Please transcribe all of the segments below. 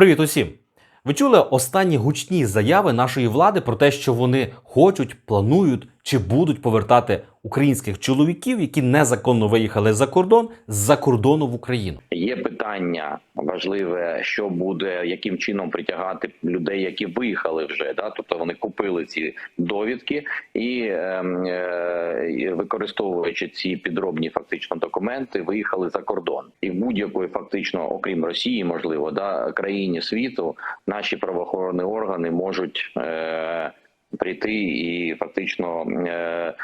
Привіт усім! Ви чули останні гучні заяви нашої влади про те, що вони хочуть, планують чи будуть повертати українських чоловіків, які незаконно виїхали за кордон з-за кордону в Україну. Є питання важливе, що буде, яким чином притягати людей, які виїхали вже, да, тобто вони купили ці довідки і, ем, е, використовуючи ці підробні фактично документи, виїхали за кордон. І в будь-якої фактично, окрім Росії, можливо, да, країні світу, наші правоохоронні органи можуть. Е, Прийти і фактично е, е,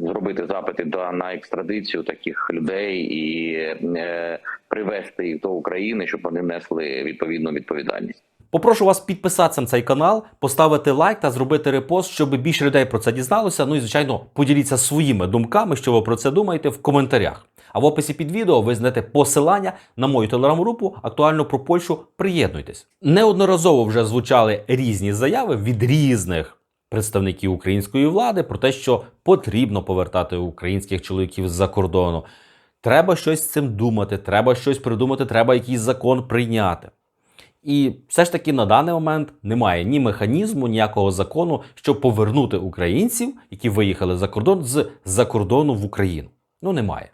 зробити запити до на екстрадицію таких людей і е, привести їх до України, щоб вони несли відповідну відповідальність. Попрошу вас підписатися на цей канал, поставити лайк та зробити репост, щоб більше людей про це дізналося. Ну і звичайно, поділіться своїми думками, що ви про це думаєте в коментарях. А в описі під відео ви знайдете посилання на мою телеграм-групу актуально про Польщу. Приєднуйтесь. Неодноразово вже звучали різні заяви від різних представників української влади про те, що потрібно повертати українських чоловіків з-за кордону. Треба щось з цим думати, треба щось придумати, треба якийсь закон прийняти. І все ж таки на даний момент немає ні механізму, ніякого закону, щоб повернути українців, які виїхали за кордон, з за кордону в Україну. Ну немає.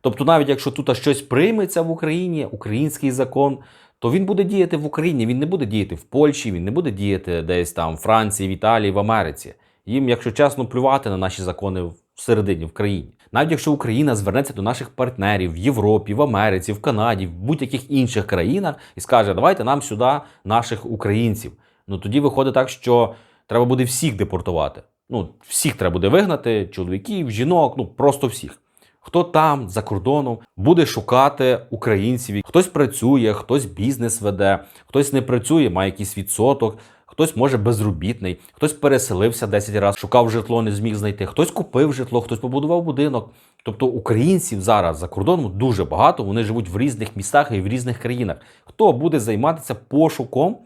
Тобто, навіть якщо тут щось прийметься в Україні, український закон, то він буде діяти в Україні. Він не буде діяти в Польщі, він не буде діяти десь там в Франції, в Італії, в Америці. Їм, якщо чесно, плювати на наші закони всередині в країні. Навіть якщо Україна звернеться до наших партнерів в Європі, в Америці, в Канаді, в будь-яких інших країнах і скаже, давайте нам сюди наших українців. Ну тоді виходить так, що треба буде всіх депортувати. Ну, всіх треба буде вигнати, чоловіків, жінок, ну просто всіх. Хто там за кордоном буде шукати українців? Хтось працює, хтось бізнес веде, хтось не працює, має якийсь відсоток, хтось може безробітний, хтось переселився 10 разів, шукав житло, не зміг знайти, хтось купив житло, хтось побудував будинок. Тобто українців зараз за кордоном дуже багато. Вони живуть в різних містах і в різних країнах. Хто буде займатися пошуком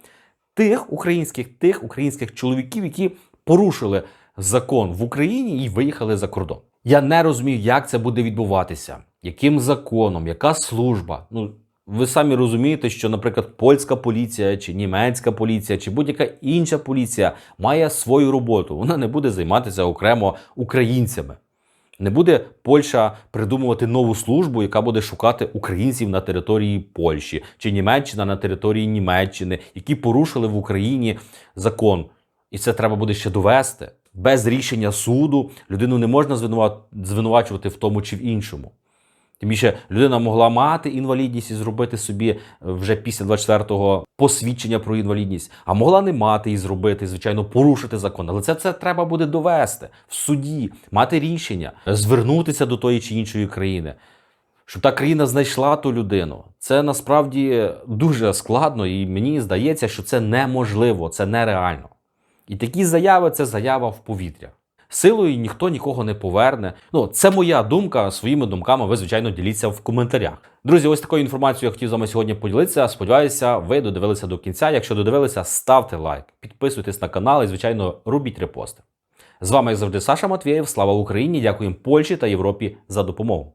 тих українських тих українських чоловіків, які порушили закон в Україні і виїхали за кордон? Я не розумію, як це буде відбуватися, яким законом, яка служба. Ну ви самі розумієте, що, наприклад, польська поліція чи німецька поліція, чи будь-яка інша поліція має свою роботу. Вона не буде займатися окремо українцями. Не буде Польща придумувати нову службу, яка буде шукати українців на території Польщі чи Німеччина на території Німеччини, які порушили в Україні закон. І це треба буде ще довести. Без рішення суду людину не можна звинува- звинувачувати в тому чи в іншому. Тим більше людина могла мати інвалідність і зробити собі е, вже після 24-го посвідчення про інвалідність, а могла не мати і зробити, звичайно, порушити закон. Але це, це треба буде довести в суді, мати рішення, звернутися до тої чи іншої країни. Щоб та країна знайшла ту людину, це насправді дуже складно, і мені здається, що це неможливо, це нереально. І такі заяви це заява в повітря. Силою ніхто нікого не поверне. Ну, це моя думка. Своїми думками ви, звичайно, діліться в коментарях. Друзі, ось такою інформацією я хотів з вами сьогодні поділитися. Сподіваюся, ви додивилися до кінця. Якщо додивилися, ставте лайк, підписуйтесь на канал і, звичайно, робіть репости. З вами, як завжди, Саша Матвєєв. Слава Україні! Дякуємо Польщі та Європі за допомогу.